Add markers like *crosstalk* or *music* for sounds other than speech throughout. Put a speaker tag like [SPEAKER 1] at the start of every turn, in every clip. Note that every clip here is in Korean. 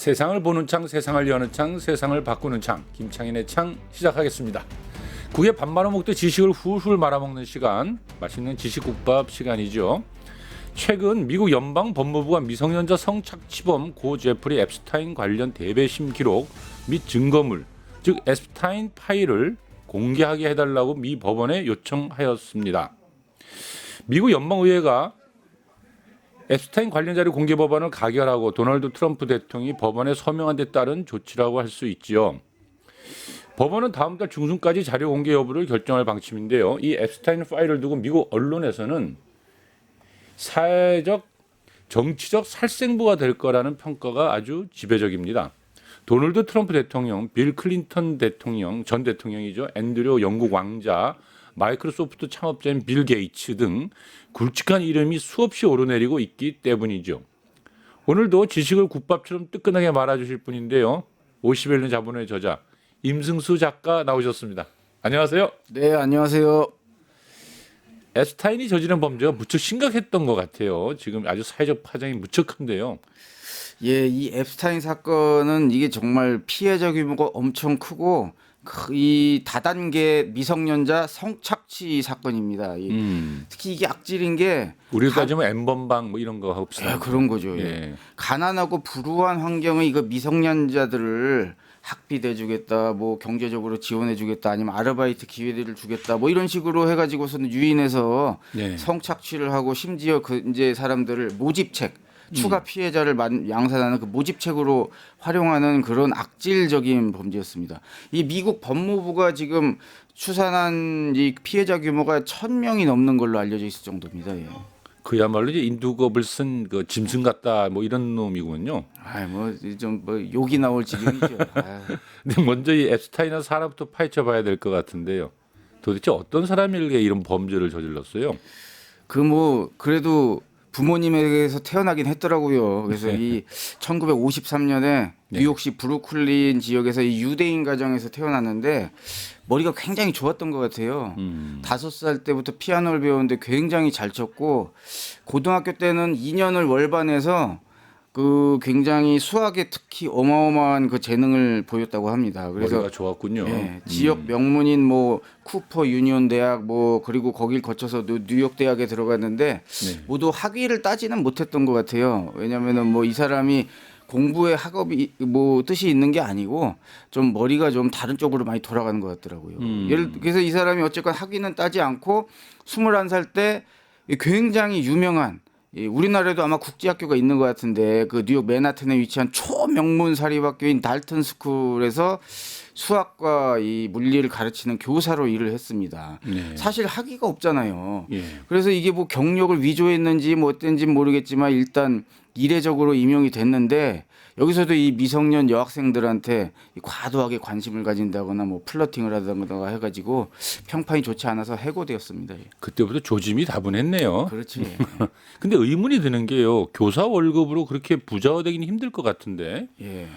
[SPEAKER 1] 세상을 보는 창, 세상을 여는 창, 세상을 바꾸는 창, 김창인의 창 시작하겠습니다. 국의 반말어 먹듯 지식을 훌훌 말아먹는 시간, 맛있는 지식국밥 시간이죠. 최근 미국 연방 법무부가 미성년자 성착취범 고 제프리 앱스타인 관련 대배심 기록 및 증거물, 즉 앱스타인 파일을 공개하게 해달라고 미 법원에 요청하였습니다. 미국 연방의회가 앱스타인 관련 자료 공개 법안을 가결하고 도널드 트럼프 대통령이 법원에 서명한 데 따른 조치라고 할 수 있지요. 법원은 다음 달 중순까지 자료 공개 여부를 결정할 방침인데요. 이 앱스타인 파일을 두고 미국 언론에서는 사회적 정치적 살생부가 될 거라는 평가가 아주 지배적입니다. 도널드 트럼프 대통령, 빌 클린턴 대통령, 전 대통령이죠. 앤드류 영국 왕자, 마이크로소프트 창업자인 빌 게이츠 등 굵직한 이름이 수없이 오르내리고 있기 때문이죠. 오늘도 지식을 국밥처럼 뜨끈하게 말아주실 분인데요. 51년 자본의 저자 임승수 작가 나오셨습니다. 안녕하세요.
[SPEAKER 2] 네, 안녕하세요.
[SPEAKER 1] 에스타인이 저지른 범죄가 무척 심각했던 것 같아요. 지금 아주 사회적 파장이 무척 큰데요.
[SPEAKER 2] 예, 이 앱스타인 사건은 이게 정말 피해자 규모가 엄청 크고 그 이 다단계 미성년자 성착취 사건입니다. 이
[SPEAKER 1] 음,
[SPEAKER 2] 특히 이게 악질인 게
[SPEAKER 1] 우리로 따지면 엠번방 뭐 이런 거 합시다.
[SPEAKER 2] 예, 그런 거죠. 예.
[SPEAKER 1] 예.
[SPEAKER 2] 가난하고 불우한 환경에 이거 미성년자들을 학비 대 주겠다, 뭐 경제적으로 지원해 주겠다, 아니면 아르바이트 기회를 주겠다, 뭐 이런 식으로 해가지고서는 유인해서
[SPEAKER 1] 예.
[SPEAKER 2] 성착취를 하고 심지어 그 이제 사람들을 모집책 추가 피해자를 만- 양산하는 그 모집책으로 활용하는 그런 악질적인 범죄였습니다. 이 미국 법무부가 지금 추산한 이 피해자 규모가 천 명이 넘는 걸로 알려져 있을 정도입니다. 예.
[SPEAKER 1] 그야말로 이제 인두겁을 쓴 그 짐승 같다 뭐 이런 놈이군요.
[SPEAKER 2] 아이 뭐좀뭐 욕이 나올 지경이죠. *laughs*
[SPEAKER 1] 근데 먼저 이 앱스타인은 사람부터 파헤쳐 봐야 될 것 같은데요. 도대체 어떤 사람일게 이런 범죄를 저질렀어요?
[SPEAKER 2] 그 뭐 그래도 부모님에게서 태어나긴 했더라고요. 그래서
[SPEAKER 1] 네.
[SPEAKER 2] 이 1953년에 뉴욕시 브루클린 지역에서 이 유대인 가정에서 태어났는데 머리가 굉장히 좋았던 것 같아요.
[SPEAKER 1] 음.
[SPEAKER 2] 다섯 살 때부터 피아노를 배웠는데 굉장히 잘 쳤고 고등학교 때는 2년을 월반해서 그 굉장히 수학에 특히 어마어마한 그 재능을 보였다고 합니다. 그래서
[SPEAKER 1] 머리가 좋았군요.
[SPEAKER 2] 예, 지역 명문인 뭐 쿠퍼 유니온 대학 뭐 그리고 거길 거쳐서 뉴- 뉴욕 대학에 들어갔는데
[SPEAKER 1] 네.
[SPEAKER 2] 모두 학위를 따지는 못했던 것 같아요. 왜냐하면은 뭐 이 사람이 공부에 학업이 뭐 뜻이 있는 게 아니고 좀 머리가 좀 다른 쪽으로 많이 돌아가는 것 같더라고요.
[SPEAKER 1] 음.
[SPEAKER 2] 예를 그래서 이 사람이 어쨌건 학위는 따지 않고 21살 때 굉장히 유명한 이 우리나라에도 아마 국제학교가 있는 것 같은데 그 뉴욕 맨하튼에 위치한 초명문 사립학교인 달튼 스쿨에서 수학과 이 물리를 가르치는 교사로 일을 했습니다.
[SPEAKER 1] 네.
[SPEAKER 2] 사실 학위가 없잖아요.
[SPEAKER 1] 예.
[SPEAKER 2] 그래서 이게 뭐 경력을 위조했는지 뭐 어땠는지 모르겠지만 일단 이례적으로 임용이 됐는데 여기서도 이 미성년 여학생들한테 이 과도하게 관심을 가진다거나 뭐 플러팅을 하다거나 해가지고 평판이 좋지 않아서 해고되었습니다. 예.
[SPEAKER 1] 그때부터 조짐이 다분했네요.
[SPEAKER 2] 그렇지. 예. *laughs*
[SPEAKER 1] 근데 의문이 드는 게요. 교사 월급으로 그렇게 부자가 되기는 힘들 것 같은데
[SPEAKER 2] 예.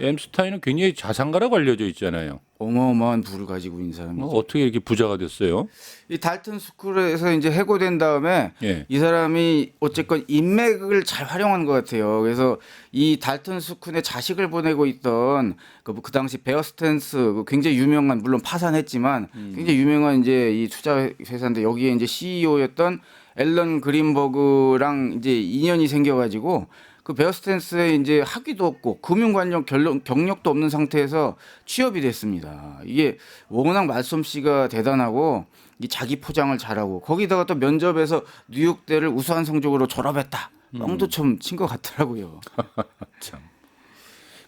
[SPEAKER 1] 엠스타인은 굉장히 자산가라고 알려져 있잖아요.
[SPEAKER 2] 어마어마한 부를 가지고 있는 사람이죠.
[SPEAKER 1] 어, 어떻게 이렇게 부자가 됐어요?
[SPEAKER 2] 이 달튼 스쿨에서 이제 해고된 다음에
[SPEAKER 1] 예.
[SPEAKER 2] 이 사람이 어쨌건 인맥을 잘 활용한 것 같아요. 그래서 이 달튼 스쿨에 자식을 보내고 있던 그, 그 당시 베어 스탠스 그 굉장히 유명한 물론 파산했지만 굉장히 유명한 이제 이 투자 회사인데 여기에 이제 CEO였던 앨런 그린버그랑 이제 인연이 생겨가지고 그 베어 스탠스에 이제 학위도 없고 금융 관련 결론- 경력도 없는 상태에서 취업이 됐습니다. 이게 워낙 말솜씨가 대단하고 이 자기 포장을 잘하고 거기다가 또 면접에서 뉴욕대를 우수한 성적으로 졸업했다. 뻥도 좀 친 것 같더라고요. *laughs*
[SPEAKER 1] 참.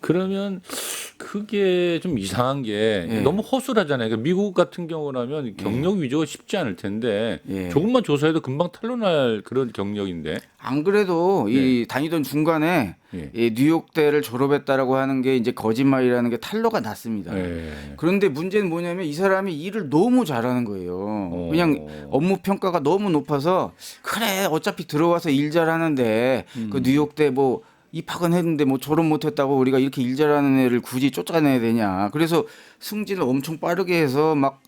[SPEAKER 1] 그러면 그게 좀 이상한 게
[SPEAKER 2] 예.
[SPEAKER 1] 너무 허술하잖아요. 그러니까 미국 같은 경우라면 경력 위조가 쉽지 않을 텐데
[SPEAKER 2] 예.
[SPEAKER 1] 조금만 조사해도 금방 탄로날 그런 경력인데.
[SPEAKER 2] 안 그래도 이 다니던 중간에
[SPEAKER 1] 예.
[SPEAKER 2] 이 뉴욕대를 졸업했다라고 하는 게 이제 거짓말이라는 게 탄로가 났습니다.
[SPEAKER 1] 예.
[SPEAKER 2] 그런데 문제는 뭐냐면 이 사람이 일을 너무 잘하는 거예요.
[SPEAKER 1] 어.
[SPEAKER 2] 그냥 업무 평가가 너무 높아서 그래 어차피 들어와서 일 잘하는데
[SPEAKER 1] 음.
[SPEAKER 2] 그 뉴욕대 뭐 입학은 했는데 뭐 졸업 못했다고 우리가 이렇게 일 잘하는 애를 굳이 쫓아내야 되냐. 그래서 승진을 엄청 빠르게 해서 막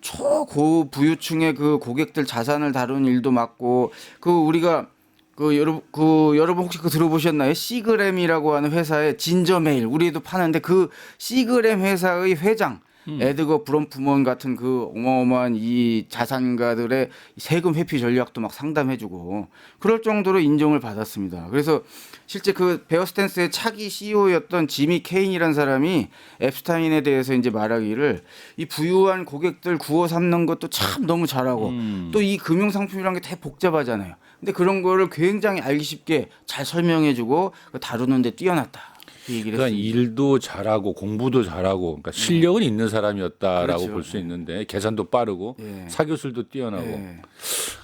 [SPEAKER 2] 초고 부유층의 그 고객들 자산을 다루는 일도 맡고 그 우리가 그 여러분 그 여러분 혹시 그 들어보셨나요? 시그램이라고 하는 회사의 진저 메일 우리도 파는데 그 시그램 회사의 회장 에드거 브롬프먼 같은 그 어마어마한 이 자산가들의 세금 회피 전략도 막 상담해주고 그럴 정도로 인정을 받았습니다. 그래서 실제 그 베어스탠스의 차기 CEO였던 지미 케인이라는 사람이 앱스타인에 대해서 이제 말하기를 이 부유한 고객들 구워 삼는 것도 참 너무 잘하고 또이 금융 상품이란 게 되게 복잡하잖아요. 근데 그런 거를 굉장히 알기 쉽게 잘 설명해주고 다루는데 뛰어났다. 그
[SPEAKER 1] 그러니까. 일도 잘하고 공부도 잘하고 그러니까 실력은 있는 사람이었다라고
[SPEAKER 2] 그렇죠.
[SPEAKER 1] 볼 수 있는데 계산도 빠르고
[SPEAKER 2] 예.
[SPEAKER 1] 사교술도 뛰어나고
[SPEAKER 2] 예.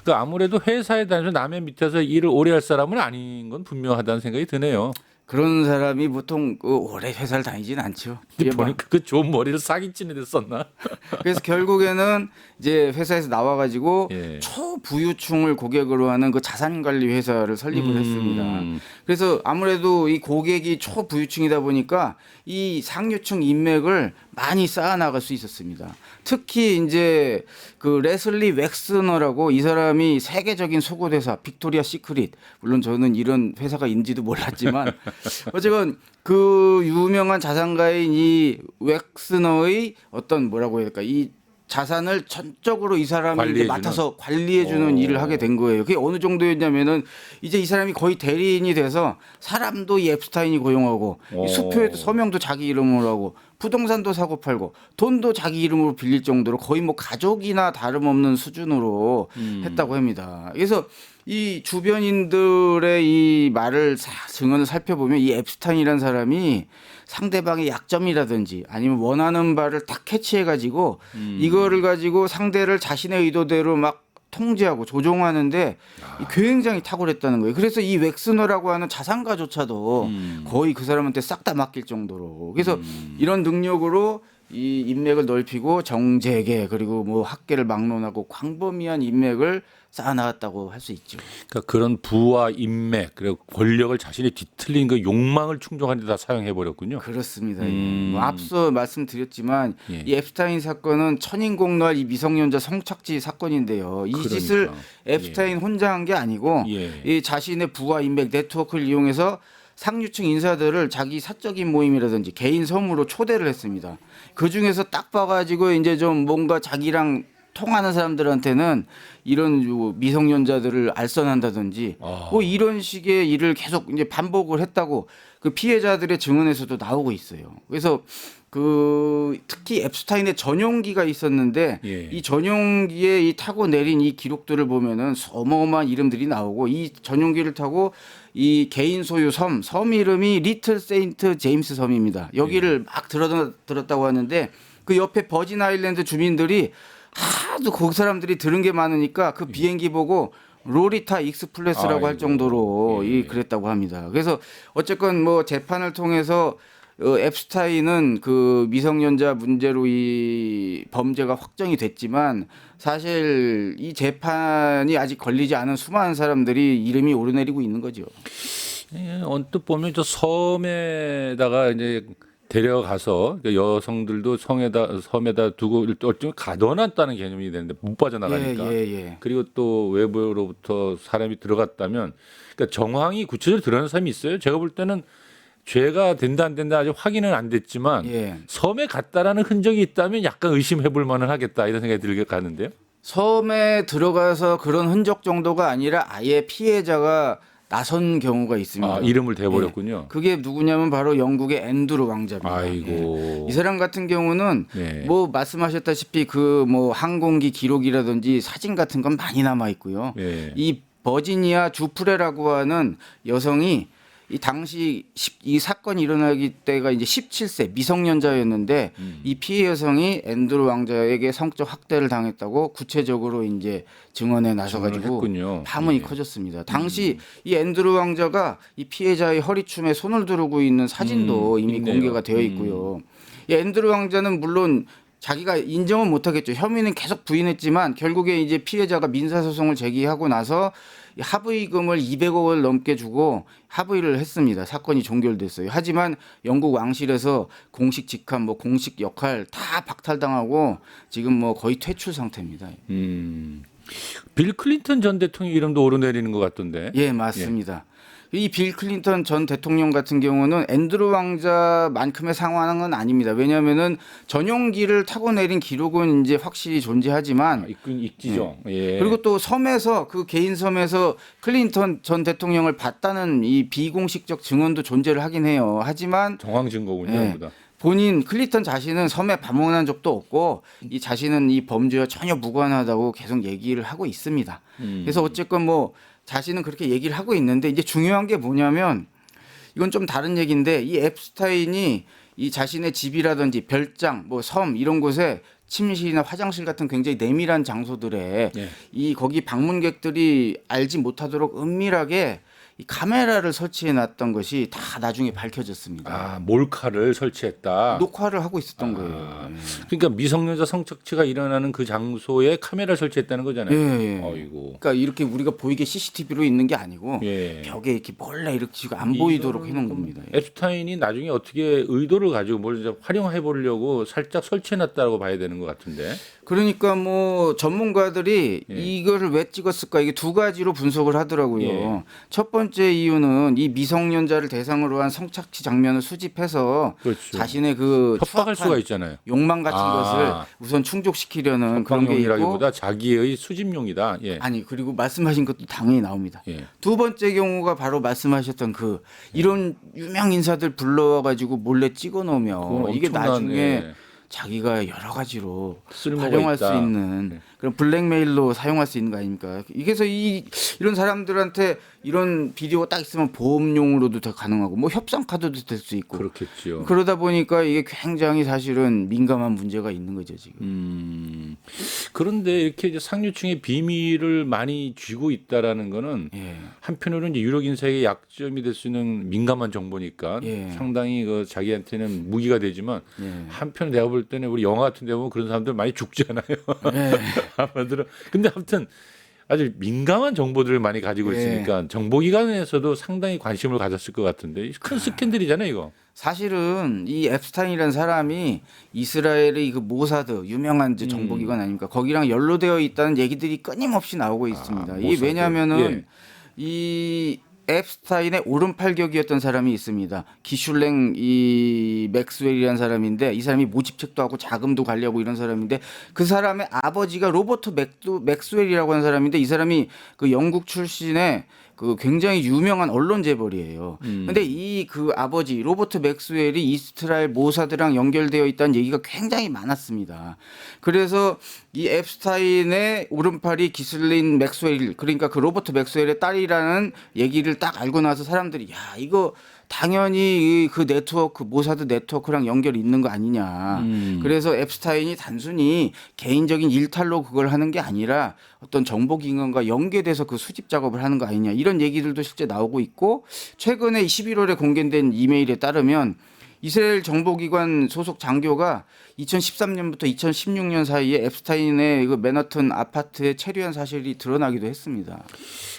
[SPEAKER 1] 그러니까 아무래도 회사에 다니면서 남의 밑에서 일을 오래 할 사람은 아닌 건 분명하다는 생각이 드네요.
[SPEAKER 2] 그런 사람이 보통 그 오래 회사를 다니진 않죠.
[SPEAKER 1] 근데
[SPEAKER 2] 예, 막-
[SPEAKER 1] 보니까 그 좋은 머리를 찌는 데 썼나?
[SPEAKER 2] 그래서 결국에는 이제 회사에서 나와가지고
[SPEAKER 1] 예.
[SPEAKER 2] 초부유층을 고객으로 하는 그 자산관리 회사를 설립을
[SPEAKER 1] 음.
[SPEAKER 2] 했습니다. 그래서 아무래도 이 고객이 초부유층이다 보니까 이 상류층 인맥을 많이 쌓아나갈 수 있었습니다. 특히 이제 그 레슬리 웩스너라고 이 사람이 세계적인 속옷 회사 빅토리아 시크릿. 물론 저는 이런 회사가 있는지도 몰랐지만 *laughs* 어쨌건 그 유명한 자산가인 이 웩스너의 어떤 뭐라고 해야 될까? 이 자산을 전적으로 이 사람이? 맡아서 관리해 주는
[SPEAKER 1] 오.
[SPEAKER 2] 일을 하게 된 거예요. 그게 어느 정도였냐면은 이제 이 사람이 거의 대리인이 돼서 사람도 이 앱스타인이 고용하고
[SPEAKER 1] 오.
[SPEAKER 2] 이 수표에도 서명도 자기 이름으로 하고 부동산도 사고 팔고 돈도 자기 이름으로 빌릴 정도로 거의 뭐 가족이나 다름없는 수준으로
[SPEAKER 1] 음.
[SPEAKER 2] 했다고 합니다. 그래서 이 주변인들의 이 말을 사, 증언을 살펴보면 이 앱스타인이라는 사람이 상대방의 약점이라든지 아니면 원하는 바를 딱 캐치해 가지고
[SPEAKER 1] 음.
[SPEAKER 2] 이거를 가지고 상대를 자신의 의도대로 막 통제하고 조종하는데 굉장히 탁월했다는 거예요. 그래서 이 웩스너라고 하는 자산가조차도
[SPEAKER 1] 음.
[SPEAKER 2] 거의 그 사람한테 싹 다 맡길 정도로. 그래서 이런 능력으로 이 인맥을 넓히고 정재계 그리고 뭐 학계를 막론하고 광범위한 인맥을 쌓아나갔다고 할 수 있죠.
[SPEAKER 1] 그러니까 그런 부와 인맥 그리고 권력을 자신이 뒤틀린 그 욕망을 충족하는 데다 사용해 버렸군요.
[SPEAKER 2] 그렇습니다. 예.
[SPEAKER 1] 음.
[SPEAKER 2] 뭐 앞서 말씀드렸지만
[SPEAKER 1] 예.
[SPEAKER 2] 이 앱스타인 사건은 천인공노할 이 미성년자 성착취 사건인데요. 이
[SPEAKER 1] 그러니까.
[SPEAKER 2] 짓을 앱스타인 혼자 한 게 아니고
[SPEAKER 1] 예.
[SPEAKER 2] 이 자신의 부와 인맥 네트워크를 이용해서 상류층 인사들을 자기 사적인 모임이라든지 개인 섬으로 초대를 했습니다. 그 중에서 딱 봐가지고 이제 좀 뭔가 자기랑 통하는 사람들한테는 이런 요 미성년자들을 알선한다든지
[SPEAKER 1] 아.
[SPEAKER 2] 뭐 이런 식의 일을 계속 이제 반복을 했다고 그 피해자들의 증언에서도 나오고 있어요. 그래서 그 특히 앱스타인의 전용기가 있었는데
[SPEAKER 1] 예.
[SPEAKER 2] 이 전용기에 이 타고 내린 이 기록들을 보면은 어마어마한 이름들이 나오고 이 전용기를 타고 이 개인 소유 섬, 섬 이름이 리틀 세인트 제임스 섬입니다. 여기를 막 들어 들었다고 하는데 그 옆에 버진 아일랜드 주민들이 하도 거기 사람들이 들은 게 많으니까 그 비행기 보고 로리타 익스플레스라고 할
[SPEAKER 1] 아이고,
[SPEAKER 2] 정도로
[SPEAKER 1] 예.
[SPEAKER 2] 이 그랬다고 합니다. 그래서 어쨌건 뭐 재판을 통해서 어, 앱스타인은 그 미성년자 문제로 이 범죄가 확정이 됐지만 사실 이 재판이 아직 걸리지 않은 수많은 사람들이 이름이 오르내리고 있는 거죠.
[SPEAKER 1] 예, 언뜻 보면 저 섬에다가 이제 데려가서 그 여성들도 성에다 섬에다 두고 어쩌면 가둬놨다는 개념이 되는데 못 빠져나가니까.
[SPEAKER 2] 예, 예, 예.
[SPEAKER 1] 그리고 또 외부로부터 사람이 들어갔다면 그러니까 정황이 구체적으로 드러나는 사람이 있어요. 제가 볼 때는 죄가 된다 안 된다 아직 확인은 안 됐지만
[SPEAKER 2] 예.
[SPEAKER 1] 섬에 갔다라는 흔적이 있다면 약간 의심해 볼 만은 하겠다 이런 생각이 들게 가는데요.
[SPEAKER 2] 섬에 들어가서 그런 흔적 정도가 아니라 아예 피해자가 나선 경우가 있습니다.
[SPEAKER 1] 아, 이름을 대버렸군요.
[SPEAKER 2] 그게 누구냐면 바로 영국의 앤드루 왕자입니다.
[SPEAKER 1] 아이고.
[SPEAKER 2] 예. 이 사람 같은 경우는
[SPEAKER 1] 네.
[SPEAKER 2] 뭐 말씀하셨다시피 그 뭐 항공기 기록이라든지 사진 같은 건 많이 남아 있고요.
[SPEAKER 1] 예.
[SPEAKER 2] 이 버지니아 주프레라고 하는 여성이 이 당시 10, 이 사건이 일어나기 때가 이제 17세 미성년자였는데
[SPEAKER 1] 음.
[SPEAKER 2] 이 피해 여성이 앤드루 왕자에게 성적 학대를 당했다고 구체적으로 이제 증언에 나서가지고. 파문이
[SPEAKER 1] 예.
[SPEAKER 2] 커졌습니다. 당시 이 앤드루 왕자가 이 피해자의 허리춤에 손을 두르고 있는 사진도
[SPEAKER 1] 음,
[SPEAKER 2] 이미
[SPEAKER 1] 있네요.
[SPEAKER 2] 공개가 되어 있고요. 이 앤드루 왕자는 물론 자기가 인정은 못하겠죠. 혐의는 계속 부인했지만 결국에 이제 피해자가 민사소송을 제기하고 나서 이 합의금을 200억 을 넘게 주고 합의를 했습니다. 사건이 종결됐어요. 하지만 영국 왕실에서 공식 직함, 뭐 공식 역할 다 박탈당하고 지금 뭐 거의 퇴출 상태입니다.
[SPEAKER 1] 음. 빌 클린턴 전 대통령 이름도 오르내리는 것 같던데.
[SPEAKER 2] 예, 맞습니다. 이 빌 클린턴 전 대통령 같은 경우는 앤드루 왕자만큼의 상황은 아닙니다. 왜냐하면은 전용기를 타고 내린 기록은 이제 확실히
[SPEAKER 1] 아,
[SPEAKER 2] 존재하지만
[SPEAKER 1] 있긴 있지죠. 예.
[SPEAKER 2] 그리고 또 섬에서 그 개인 섬에서 클린턴 전 대통령을 봤다는 이 비공식적 증언도 존재를 하긴 해요. 하지만
[SPEAKER 1] 정황 증거군요. 다.
[SPEAKER 2] 본인 클린턴 자신은 섬에 방문한 적도 없고 이 자신은 이 범죄와 전혀 무관하다고 계속 얘기를 하고 있습니다.
[SPEAKER 1] 음.
[SPEAKER 2] 그래서 어쨌건 뭐 자신은 그렇게 얘기를 하고 있는데 이제 중요한 게 뭐냐면 이건 좀 다른 얘기인데 이 앱스타인이 이 자신의 집이라든지 별장 뭐 섬 이런 곳에 침실이나 화장실 같은 굉장히 내밀한 장소들에
[SPEAKER 1] 예.
[SPEAKER 2] 이 거기 방문객들이 알지 못하도록 은밀하게 이 카메라를 설치해 놨던 것이 다 나중에 밝혀졌습니다.
[SPEAKER 1] 아 몰카를 설치했다.
[SPEAKER 2] 녹화를 하고 있었던
[SPEAKER 1] 아.
[SPEAKER 2] 거예요.
[SPEAKER 1] 그러니까 미성년자 성착취가 일어나는 그 장소에 카메라를 설치했다는 거잖아요.
[SPEAKER 2] 예, 예.
[SPEAKER 1] 어이고.
[SPEAKER 2] 그러니까 이렇게 우리가 보이게 CCTV로 있는 게 아니고
[SPEAKER 1] 예.
[SPEAKER 2] 벽에 이렇게 몰래 이렇게 지금 안 보이도록 해 놓은 겁니다.
[SPEAKER 1] 앱스타인이 나중에 어떻게 의도를 가지고 뭘 이제 활용해 보려고 살짝 설치해 놨다고 봐야 되는 것 같은데.
[SPEAKER 2] 그러니까 뭐 전문가들이
[SPEAKER 1] 예.
[SPEAKER 2] 이거를 왜 찍었을까 이게 두 가지로 분석을 하더라고요.
[SPEAKER 1] 예.
[SPEAKER 2] 첫 번째 이유는 이 미성년자를 대상으로 한 성착취 장면을 수집해서
[SPEAKER 1] 그렇죠.
[SPEAKER 2] 자신의 그
[SPEAKER 1] 협박할 수가 있잖아요.
[SPEAKER 2] 욕망 같은
[SPEAKER 1] 아.
[SPEAKER 2] 것을 우선 충족시키려는 그런 게 있고
[SPEAKER 1] 협박용이라기보다 자기의 수집용이다. 예.
[SPEAKER 2] 아니 그리고 말씀하신 것도 당연히 나옵니다.
[SPEAKER 1] 예.
[SPEAKER 2] 두 번째 경우가 바로 말씀하셨던 그 이런 유명 인사들 불러가지고 몰래 찍어 놓으면 이게 나중에
[SPEAKER 1] 예.
[SPEAKER 2] 자기가 여러 가지로 활용할
[SPEAKER 1] 있다.
[SPEAKER 2] 수 있는
[SPEAKER 1] 네.
[SPEAKER 2] 그런 블랙메일로 사용할 수 있는 거 아닙니까? 이게서 이 이런 사람들한테 이런 비디오가 딱 있으면 보험용으로도 다 가능하고 뭐 협상 카드도 될 수 있고
[SPEAKER 1] 그렇겠죠.
[SPEAKER 2] 그러다 보니까 이게 굉장히 사실은 민감한 문제가 있는 거죠 지금.
[SPEAKER 1] 음. 그런데 이렇게 이제 상류층의 비밀을 많이 쥐고 있다라는 거는
[SPEAKER 2] 예.
[SPEAKER 1] 한편으로는 이제 유력 인사에게 약점이 될 수 있는 민감한 정보니까
[SPEAKER 2] 예.
[SPEAKER 1] 상당히 그 자기한테는 무기가 되지만
[SPEAKER 2] 예.
[SPEAKER 1] 한편 내가 볼 때는 우리 영화 같은 데 보면 그런 사람들 많이 죽잖아요.
[SPEAKER 2] 예. *laughs*
[SPEAKER 1] 아마도 근데 아무튼 아주 민감한 정보들을 많이 가지고
[SPEAKER 2] 예.
[SPEAKER 1] 있으니까 정보기관에서도 상당히 관심을 가졌을 것 같은데 큰 스캔들이잖아요 이거.
[SPEAKER 2] 사실은 이 앱스타인이라는 사람이 이스라엘의 그 모사드 유명한 이제
[SPEAKER 1] 음.
[SPEAKER 2] 정보기관 아닙니까? 거기랑 연루되어 있다는 얘기들이 끊임없이 나오고 있습니다. 이게
[SPEAKER 1] 모사드.
[SPEAKER 2] 왜냐하면은
[SPEAKER 1] 예.
[SPEAKER 2] 이 앱스타인의 오른팔격이었던 사람이 있습니다. 기슐랭 이 맥스웰이라는 사람인데 이 사람이 모집책도 하고 자금도 관리하고 이런 사람인데 그 사람의 아버지가 로버트 맥스웰이라고 하는 사람인데 이 사람이 그 영국 출신의 그 굉장히 유명한 언론 재벌이에요.
[SPEAKER 1] 음.
[SPEAKER 2] 근데 이 그 아버지 로버트 맥스웰이 이스라엘 모사드랑 연결되어 있다는 얘기가 굉장히 많았습니다. 그래서 이 앱스타인의 오른팔이 기슬린 맥스웰 그러니까 그 로버트 맥스웰의 딸이라는 얘기를 딱 알고 나서 사람들이 야 이거 당연히 이그 네트워크 모사드 네트워크랑 연결이 있는 거 아니냐.
[SPEAKER 1] 음.
[SPEAKER 2] 그래서 앱스타인이 단순히 개인적인 일탈로 그걸 하는 게 아니라 어떤 정보기관과 연계돼서 그 수집 작업을 하는 거 아니냐 이런 얘기들도 실제 나오고 있고 최근에 11월에 공개된 이메일에 따르면 이스라엘 정보기관 소속 장교가 2013년부터 2016년 사이에 앱스타인의 그 맨하튼 아파트에 체류한 사실이 드러나기도 했습니다.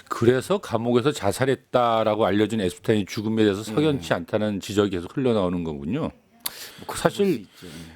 [SPEAKER 1] 그래서 감옥에서 자살했다라고 알려진 에스프타인이 죽음에 대해서 석연치 않다는 지적이 계속 흘러나오는 거군요. 사실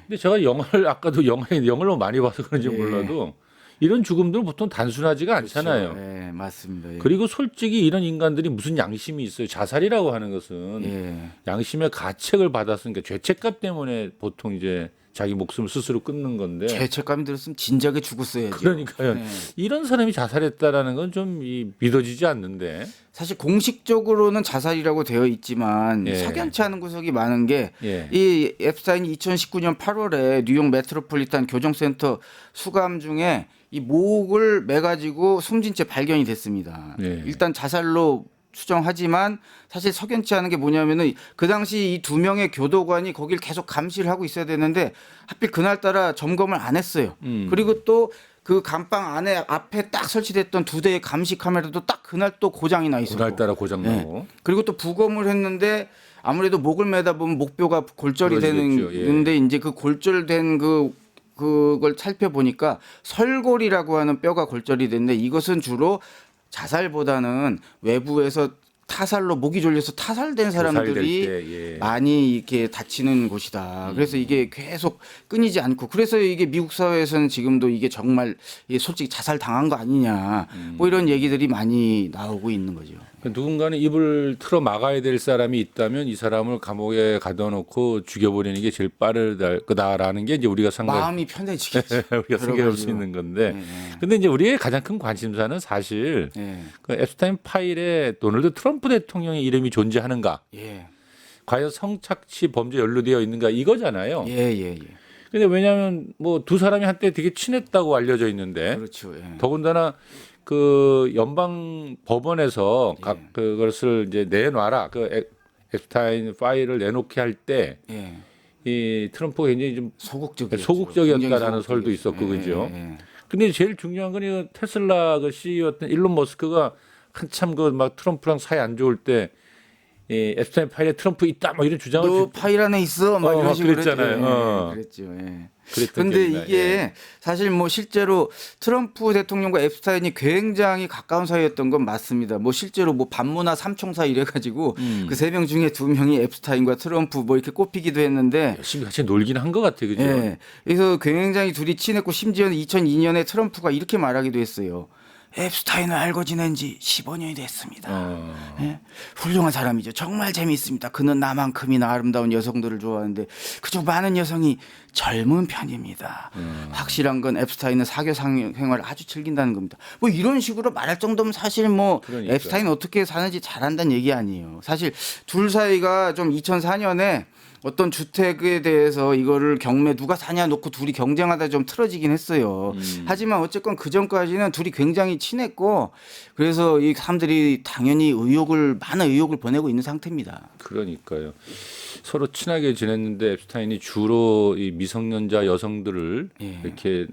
[SPEAKER 1] 근데 제가 영화를 아까도 영화에 영화를 너무 많이 봐서 그런지
[SPEAKER 2] 예.
[SPEAKER 1] 몰라도 이런 죽음들은 보통 단순하지가 않잖아요.
[SPEAKER 2] 네, 맞습니다. 예.
[SPEAKER 1] 그리고 솔직히 이런 인간들이 무슨 양심이 있어요. 자살이라고 하는 것은
[SPEAKER 2] 예.
[SPEAKER 1] 양심의 가책을 받았으니까 죄책감 때문에 보통 이제 자기 목숨을 스스로 끊는 건데
[SPEAKER 2] 죄책감이 들었으면 진작에 죽었어야죠.
[SPEAKER 1] 그러니까요.
[SPEAKER 2] 네.
[SPEAKER 1] 이런 사람이 자살했다라는 건 좀 믿어지지 않는데.
[SPEAKER 2] 사실 공식적으로는 자살이라고 되어 있지만
[SPEAKER 1] 예.
[SPEAKER 2] 석연치 않은 구석이 많은 게
[SPEAKER 1] 예.
[SPEAKER 2] 이 앱스타인이 2019년 8월에 뉴욕 메트로폴리탄 교정센터 수감 중에 이 목을 매가지고 숨진 채 발견이 됐습니다.
[SPEAKER 1] 네.
[SPEAKER 2] 일단 자살로 추정하지만 사실 석연치 않은 게 뭐냐면은 그 당시 이 두 명의 교도관이 거길 계속 감시를 하고 있어야 되는데 하필 그날따라 점검을 안 했어요.
[SPEAKER 1] 음.
[SPEAKER 2] 그리고 또 그 감방 안에 앞에 딱 설치됐던 두 대의 감시 카메라도 딱 그날 또 고장이 나 있었고
[SPEAKER 1] 그날따라 고장 나고.
[SPEAKER 2] 그리고 또 부검을 했는데 아무래도 목을 매다 보면 목뼈가 골절이. 되는데 이제 그 골절된 그 그걸 살펴보니까 설골이라고 하는 뼈가 골절이 됐는데 이것은 주로 자살보다는 외부에서 타살로 목이 졸려서 타살된 사람들이
[SPEAKER 1] 때, 예.
[SPEAKER 2] 많이 이렇게 다치는 곳이다. 그래서 이게 계속 끊이지 않고 그래서 이게 미국 사회에서는 지금도 이게 정말 솔직히 자살 당한 거 아니냐 뭐 이런 얘기들이 많이 나오고 있는 거죠.
[SPEAKER 1] 누군가는 입을 틀어 막아야 될 사람이 있다면 이 사람을 감옥에 가둬놓고 죽여버리는 게 제일 빠르다 거다라는 게 이제 우리가 상관
[SPEAKER 2] 마음이 편해지겠죠. *laughs*
[SPEAKER 1] 우리가 생각할 수. 있는 건데.
[SPEAKER 2] 네,
[SPEAKER 1] 근데 이제 우리의 가장 큰 관심사는 사실
[SPEAKER 2] 네.
[SPEAKER 1] 그 앱스타인 파일에 도널드 트럼프 대통령의 이름이 존재하는가?
[SPEAKER 2] 예.
[SPEAKER 1] 과연 성착취 범죄 연루되어 있는가 이거잖아요.
[SPEAKER 2] 예, 예, 예.
[SPEAKER 1] 근데 왜냐하면 뭐 두 사람이 한때 되게 친했다고 알려져 있는데
[SPEAKER 2] 그렇죠. 예.
[SPEAKER 1] 더군다나 그 연방 법원에서 각
[SPEAKER 2] 예.
[SPEAKER 1] 그것을 이제 내놔라 그 앱- 앱스타인 파일을 내놓게 할 때 이
[SPEAKER 2] 예.
[SPEAKER 1] 트럼프가 굉장히 좀
[SPEAKER 2] 소극적이었죠.
[SPEAKER 1] 소극적이었다라는 설도. 있었고, 그죠?
[SPEAKER 2] 예, 예.
[SPEAKER 1] 근데 제일 중요한 건 이거 테슬라 그 CEO였던 일론 머스크가 한참 그 막 트럼프랑 사이 안 좋을 때 이 앱스타인 파일에 트럼프 있다 뭐 이런 주장을
[SPEAKER 2] 너
[SPEAKER 1] 주,
[SPEAKER 2] 파일 안에 있어 막
[SPEAKER 1] 어,
[SPEAKER 2] 이런 식으로
[SPEAKER 1] 그랬잖아요.
[SPEAKER 2] 그랬죠. 예,
[SPEAKER 1] 어.
[SPEAKER 2] 그랬죠. 예.
[SPEAKER 1] 그랬던
[SPEAKER 2] 근데
[SPEAKER 1] 기억이.
[SPEAKER 2] 이게
[SPEAKER 1] 예.
[SPEAKER 2] 사실 뭐 실제로 트럼프 대통령과 앱스타인이 굉장히 가까운 사이였던 건 맞습니다. 뭐 실제로 뭐 반문화 삼총사 이래가지고
[SPEAKER 1] 음.
[SPEAKER 2] 그세 명 중에 두 명이 앱스타인과 트럼프 뭐 이렇게 꼽히기도 했는데
[SPEAKER 1] 열심히 같이 놀긴 한 것 같아 그죠?
[SPEAKER 2] 예. 그래서 굉장히 둘이 친했고 심지어는 2002년에 트럼프가 이렇게 말하기도 했어요. 앱스타인을 알고 지낸 지 15년이 됐습니다.
[SPEAKER 1] 어.
[SPEAKER 2] 예? 훌륭한 사람이죠. 정말 재미있습니다. 그는 나만큼이나 아름다운 여성들을 좋아하는데 그저 많은 여성이 젊은 편입니다.
[SPEAKER 1] 음.
[SPEAKER 2] 확실한 건 앱스타인은 사교 상- 생활을 아주 즐긴다는 겁니다. 뭐 이런 식으로 말할 정도면 사실 뭐
[SPEAKER 1] 그러니까요.
[SPEAKER 2] 앱스타인 어떻게 사는지 잘한다는 얘기 아니에요. 사실 둘 사이가 좀 2004년에 어떤 주택에 대해서 이거를 경매 누가 사냐 놓고 둘이 경쟁하다 좀 틀어지긴 했어요.
[SPEAKER 1] 음.
[SPEAKER 2] 하지만 어쨌건 그 전까지는 둘이 굉장히 친했고 그래서 이 사람들이 당연히 의혹을 많은 의혹을 보내고 있는 상태입니다.
[SPEAKER 1] 그러니까요. 서로 친하게 지냈는데 앱스타인이 주로 이 미성년자 여성들을
[SPEAKER 2] 예.
[SPEAKER 1] 이렇게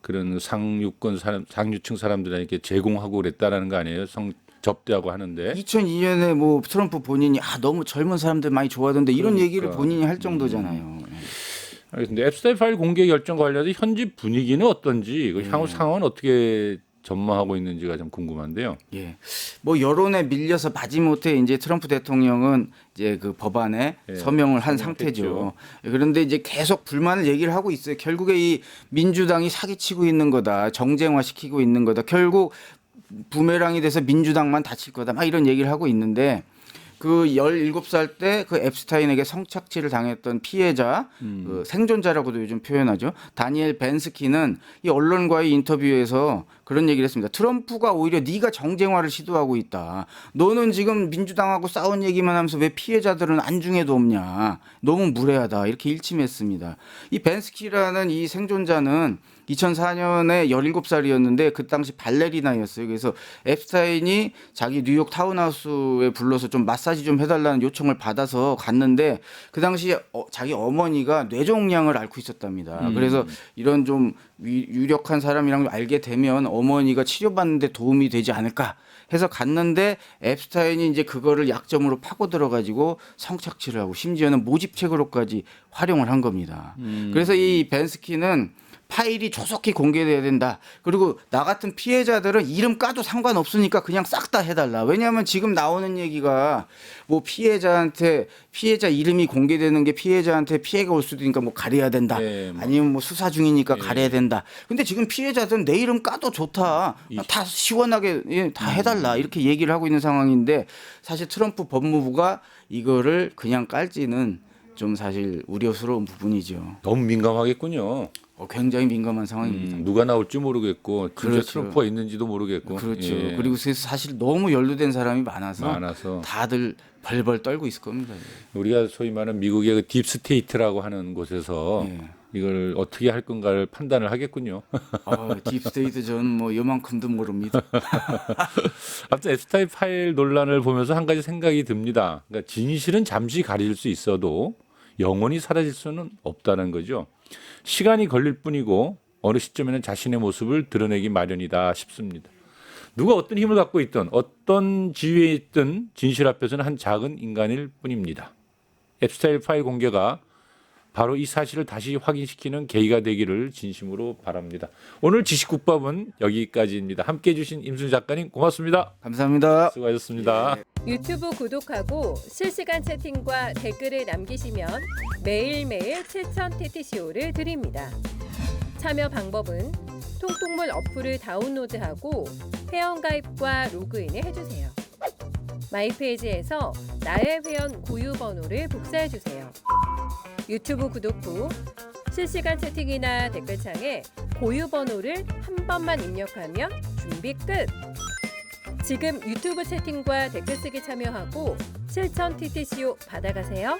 [SPEAKER 1] 그런 상류권 사람, 상류층 사람들에게 제공하고 그랬다라는 거 아니에요? 성 접대하고 하는데.
[SPEAKER 2] 2002년에 뭐 트럼프 본인이 아 너무 젊은 사람들 많이 좋아하던데 이런
[SPEAKER 1] 그러니까.
[SPEAKER 2] 얘기를 본인이 할 정도잖아요.
[SPEAKER 1] 알겠습니다. 앱스타인 파일 공개 결정 관련해서 현지 분위기는 어떤지, 그 향후 상황은 어떻게 전망하고 있는지가 좀 궁금한데요.
[SPEAKER 2] 예. 뭐 여론에 밀려서 마지못해 이제 트럼프 대통령은 이제 그 법안에
[SPEAKER 1] 예,
[SPEAKER 2] 서명을 한. 상태죠. 그런데 이제 계속 불만을 얘기를 하고 있어요. 결국에 이 민주당이 사기치고 있는 거다. 정쟁화 시키고 있는 거다. 결국 부메랑이 돼서 민주당만 다칠 거다. 막 이런 얘기를 하고 있는데 그 17살 때 그 앱스타인에게 성착취를 당했던 피해자, 그 생존자라고도 요즘 표현하죠. 다니엘 벤스키는 이 언론과의 인터뷰에서 그런 얘기를 했습니다. 트럼프가 오히려 네가 정쟁화를 시도하고 있다. 너는 지금 민주당하고 싸운 얘기만 하면서 왜 피해자들은 안중에도 없냐. 너무 무례하다. 이렇게 일침했습니다. 이 벤스키라는 이 생존자는 2004년에 17살이었는데 그 당시 발레리나였어요. 그래서 앱스타인이 자기 뉴욕 타운하우스에 불러서 좀 마사지 좀 해달라는 요청을 받아서 갔는데 그 당시 어, 자기 어머니가 뇌종양을 앓고 있었답니다. 그래서 이런 좀 위- 유력한 사람이랑 알게 되면 어머니가 치료받는데 도움이 되지 않을까 해서 갔는데 앱스타인이 이제 그거를 약점으로 파고 들어가지고 성착취를 하고 심지어는 모집책으로까지 활용을 한 겁니다. 그래서 이 벤스키는 파일이 조속히 공개돼야 된다. 그리고 나 같은 피해자들은 이름 까도 상관없으니까 그냥 싹 다 해달라. 왜냐하면 지금 나오는 얘기가 뭐 피해자한테 피해자 이름이 공개되는 게 피해자한테 피해가 올 수도 있으니까 뭐 가려야 된다.
[SPEAKER 1] 네, 뭐.
[SPEAKER 2] 아니면 뭐 수사 중이니까 가려야 된다. 근데 지금 피해자들은 내 이름 까도 좋다. 다 시원하게 예, 다 해달라. 이렇게 얘기를 하고 있는 상황인데 사실 트럼프 법무부가 이거를 그냥 깔지는 좀 사실 우려스러운 부분이죠.
[SPEAKER 1] 너무 민감하겠군요.
[SPEAKER 2] 어, 굉장히 민감한 상황입니다.
[SPEAKER 1] 음, 누가 나올지 모르겠고, 진짜
[SPEAKER 2] 그렇죠.
[SPEAKER 1] 트럼프가 있는지도 모르겠고.
[SPEAKER 2] 그렇죠.
[SPEAKER 1] 예.
[SPEAKER 2] 그리고 사실 너무 연루된 사람이 많아서
[SPEAKER 1] 많아서
[SPEAKER 2] 다들 벌벌 떨고 있을 겁니다.
[SPEAKER 1] 우리가 소위 말하는 미국의 그 딥스테이트라고 하는 곳에서
[SPEAKER 2] 예.
[SPEAKER 1] 이걸 어떻게 할 건가를 판단을 하겠군요.
[SPEAKER 2] 어, 딥스테이트 저는 뭐 요만큼도 모릅니다. *laughs*
[SPEAKER 1] 아무튼 앱스타인 파일 논란을 보면서 한 가지 생각이 듭니다. 그러니까 진실은 잠시 가릴 수 있어도 영원히 사라질 수는 없다는 거죠. 시간이 걸릴 뿐이고 어느 시점에는 자신의 모습을 드러내기 마련이다 싶습니다. 누가 어떤 힘을 갖고 있든 어떤 지위에 있든 진실 앞에서는 한 작은 인간일 뿐입니다. 앱스타일 파일 공개가 바로 이 사실을 다시 확인시키는 계기가 되기를 진심으로 바랍니다. 오늘 지식국밥은 여기까지입니다. 함께 해주신 임순 작가님 고맙습니다.
[SPEAKER 2] 감사합니다.
[SPEAKER 1] 수고하셨습니다.
[SPEAKER 3] 유튜브 구독하고 실시간 채팅과 댓글을 남기시면 매일매일 7천 TTCO를 드립니다. 참여 방법은 통통물 어플을 다운로드하고 회원가입과 로그인을 해주세요. 마이페이지에서 나의 회원 고유 번호를 복사해 주세요. 유튜브 구독 후 실시간 채팅이나 댓글창에 고유 번호를 한 번만 입력하면 준비 끝! 지금 유튜브 채팅과 댓글 쓰기 참여하고 실천 TTCO 받아가세요.